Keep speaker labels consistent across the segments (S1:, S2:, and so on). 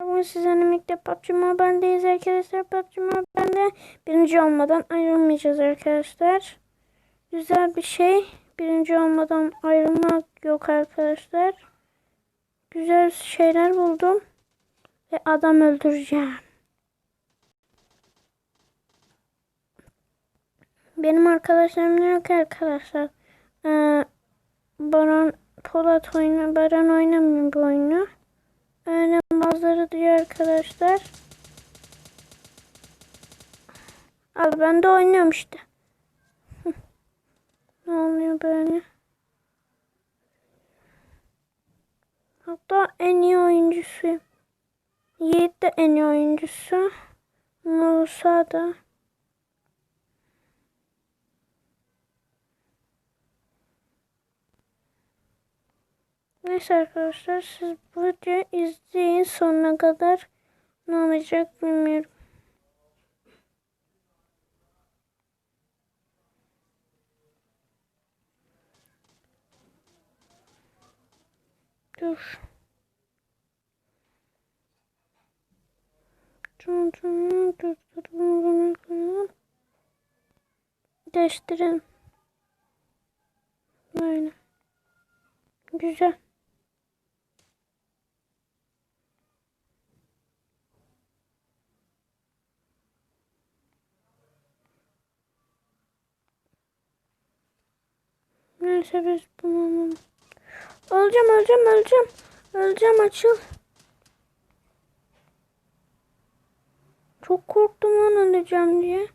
S1: Bugün sizlerle birlikte PUBG Mobile'deyiz arkadaşlar. PUBG Mobile'de birinci olmadan ayrılmayacağız arkadaşlar. Güzel bir şey. Birinci olmadan ayrılmak yok arkadaşlar. Güzel şeyler buldum. Ve adam öldüreceğim. Benim arkadaşlarım yok arkadaşlar. Ee, Baran Polat oyunu, Baran oynamıyor bu oyunu. Öyle bazıları diyor arkadaşlar. Al ben de oynuyorum işte. ne oluyor böyle? Hatta en iyi oyuncusuyum. Yiğit de en iyi oyuncusu. Musa da. Neyse arkadaşlar siz bu videoyu izleyin sonuna kadar ne olacak bilmiyorum. Dur. Değiştirin. Böyle. Güzel. Neyse biz bunu... Öleceğim, öleceğim, öleceğim. Öleceğim, açıl. Çok korktum lan öleceğim diye.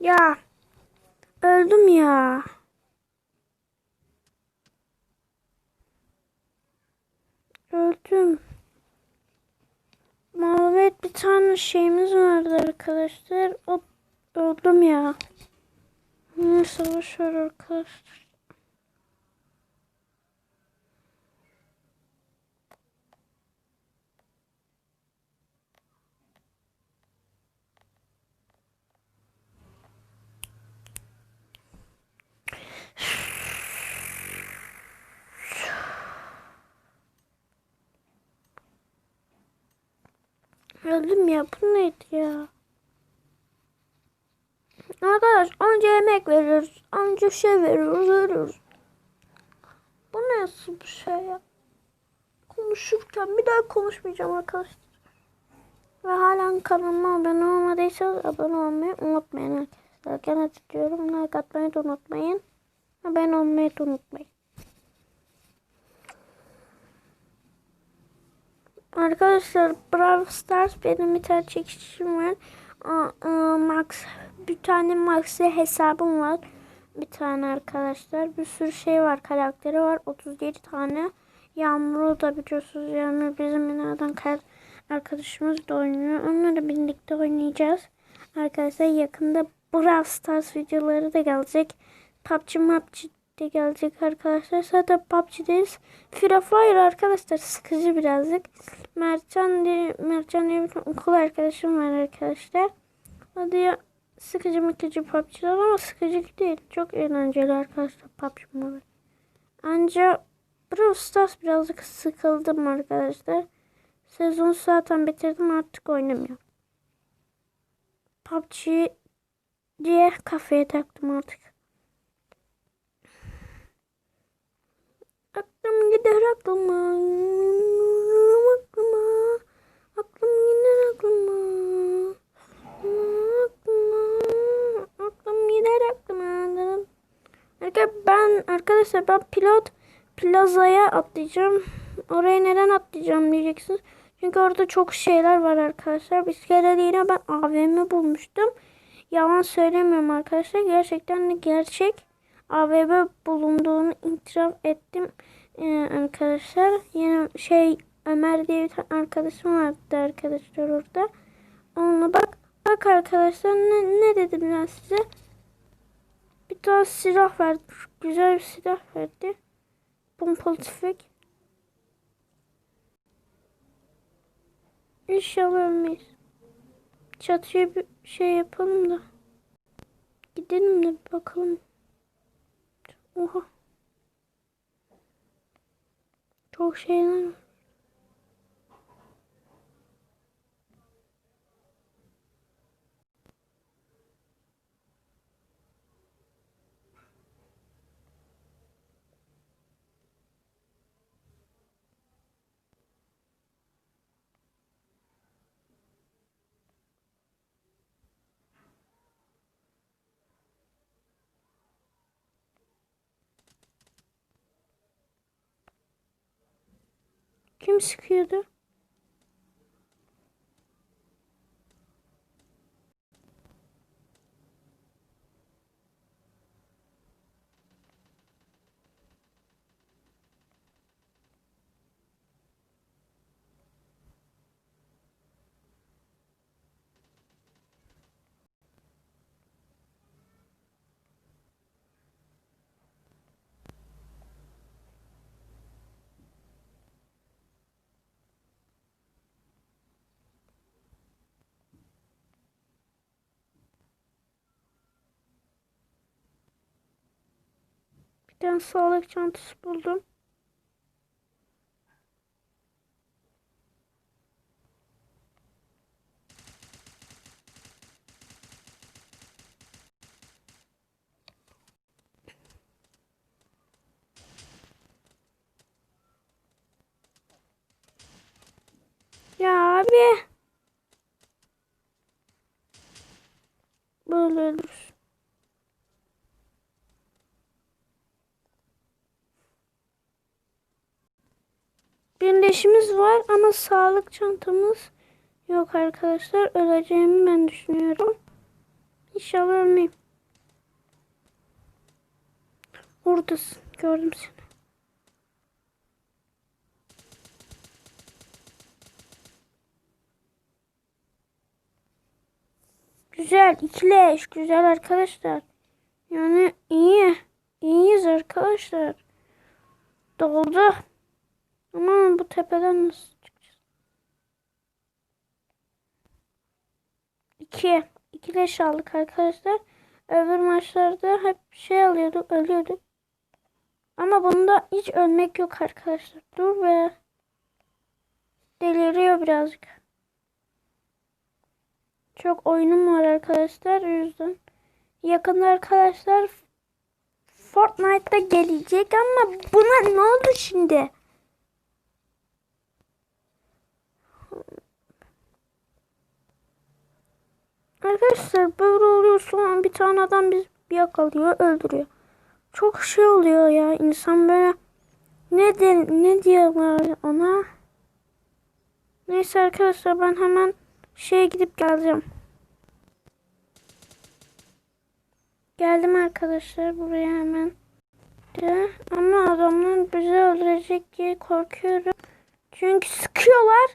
S1: Ya. Öldüm ya. Öldüm. Mavet bir tane şeyimiz vardı arkadaşlar. O öldüm ya. Neyse boşver arkadaşlar. Öldüm ya. Bu neydi ya? Arkadaş önce yemek veriyoruz. Önce şey veriyoruz. Veriyoruz. Bu nasıl bir şey ya? Konuşurken bir daha konuşmayacağım arkadaşlar. Ve halen kanalıma abone olmadıysanız abone olmayı unutmayın arkadaşlar. Gene diyorum like atmayı da unutmayın. Abone olmayı da unutmayın. Arkadaşlar Brawl Stars benim bir tane çekişim var. Aa, Max bir tane Max'e hesabım var. Bir tane arkadaşlar. Bir sürü şey var. Karakteri var. 37 tane. Yağmur'u da biliyorsunuz. Yağmur bizim binadan arkadaşımız da oynuyor. Onları birlikte oynayacağız. Arkadaşlar yakında Brawl Stars videoları da gelecek. PUBG PUBG de gelecek arkadaşlar. Zaten PUBG'deyiz. Free Fire arkadaşlar sıkıcı birazcık. Mertcan diye, Mertcan diye bir okul arkadaşım var arkadaşlar. O diyor sıkıcı mıkıcı PUBG'ler ama sıkıcı değil. Çok eğlenceli arkadaşlar PUBG Mobile. Ancak Brawl Stars birazcık sıkıldım arkadaşlar. Sezon zaten bitirdim artık oynamıyorum. PUBG diye kafeye taktım artık. Aklım gider aklıma. Aklıma. Aklım gider aklıma. Aklıma. Aklım gider aklıma. Arkadaşlar ben arkadaşlar ben pilot plazaya atlayacağım. Oraya neden atlayacağım diyeceksiniz. Çünkü orada çok şeyler var arkadaşlar. Bir ben AVM bulmuştum. Yalan söylemiyorum arkadaşlar. Gerçekten de gerçek. AVM bulunduğunu itiraf ettim ee, arkadaşlar. Yine şey Ömer diye bir arkadaşım vardı arkadaşlar orada. Onunla bak bak arkadaşlar ne, ne dedim ben size? Bir tane silah verdi. Güzel bir silah verdi. Pompalı tüfek. İnşallah ölmeyiz. Çatıya bir şey yapalım da. Gidelim de bakalım. Oha. Çok şeyler Kim sıkıyordu? Bir tane sağlık çantası buldum. Ya abi. Böyle ölürüz. Birleşimiz var ama sağlık çantamız yok arkadaşlar. Öleceğimi ben düşünüyorum. İnşallah ölmeyeyim. Oradasın. Gördüm seni. Güzel. ikileş. Güzel arkadaşlar. Yani iyi. İyiyiz arkadaşlar. Doldu. Ama bu tepeden nasıl çıkacağız? İki. İki leş aldık arkadaşlar. Öbür maçlarda hep şey alıyorduk, ölüyorduk. Ama bunda hiç ölmek yok arkadaşlar. Dur be. Deliriyor birazcık. Çok oyunum var arkadaşlar o yüzden. Yakında arkadaşlar Fortnite'da gelecek ama buna ne oldu şimdi? Arkadaşlar böyle oluyor sonra bir tane adam biz yakalıyor öldürüyor. Çok şey oluyor ya insan böyle ne de, ne diyorlar ona? Neyse arkadaşlar ben hemen şeye gidip geleceğim. Geldim arkadaşlar buraya hemen. De. Ama adamlar bizi öldürecek diye korkuyorum. Çünkü sıkıyorlar.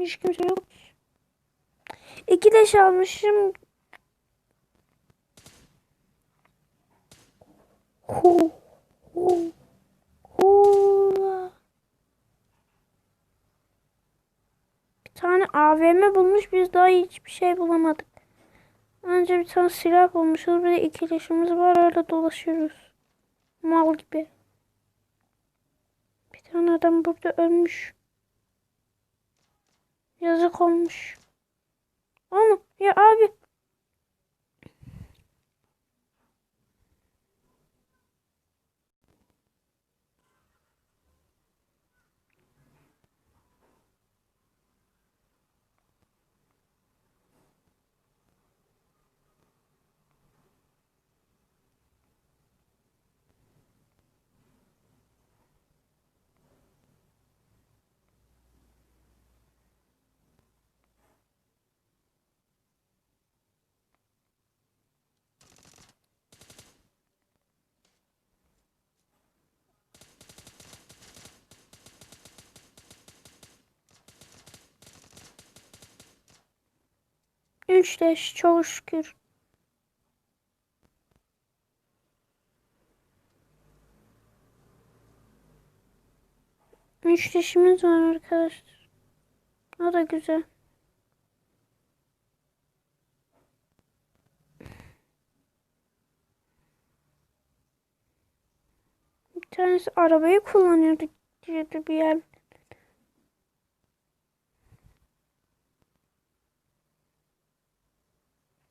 S1: Hiç kimse yok. İki leş almışım. Hu, hu, hu. Bir tane AVM bulmuş. Biz daha hiçbir şey bulamadık. Önce bir tane silah bulmuşuz. Bir de iki leşimiz var. Öyle dolaşıyoruz. Mal gibi. Bir tane adam burada ölmüş. Yazık olmuş. Ama ya abi. Üç leş çok şükür. Üç leşimiz var arkadaşlar. O da güzel. Bir tanesi arabayı kullanıyordu diyordu bir yer.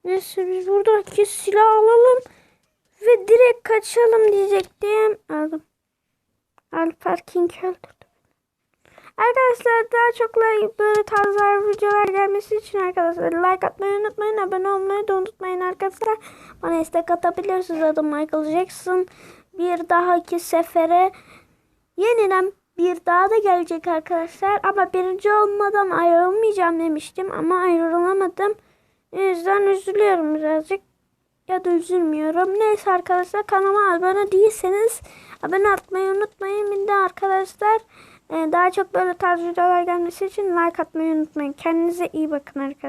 S1: Neyse biz buradaki silah alalım ve direkt kaçalım diyecektim. Aldım. Al parking öldürdü. Arkadaşlar daha çok like böyle tarzlar videolar gelmesi için arkadaşlar like atmayı unutmayın. Abone olmayı da unutmayın arkadaşlar. Bana istek atabilirsiniz adım Michael Jackson. Bir dahaki sefere yeniden bir daha da gelecek arkadaşlar. Ama birinci olmadan ayrılmayacağım demiştim ama ayrılamadım. O yüzden üzülüyorum birazcık. Ya da üzülmüyorum. Neyse arkadaşlar kanalıma abone değilseniz abone atmayı unutmayın. Bir de arkadaşlar e, daha çok böyle tarz videolar gelmesi için like atmayı unutmayın. Kendinize iyi bakın arkadaşlar.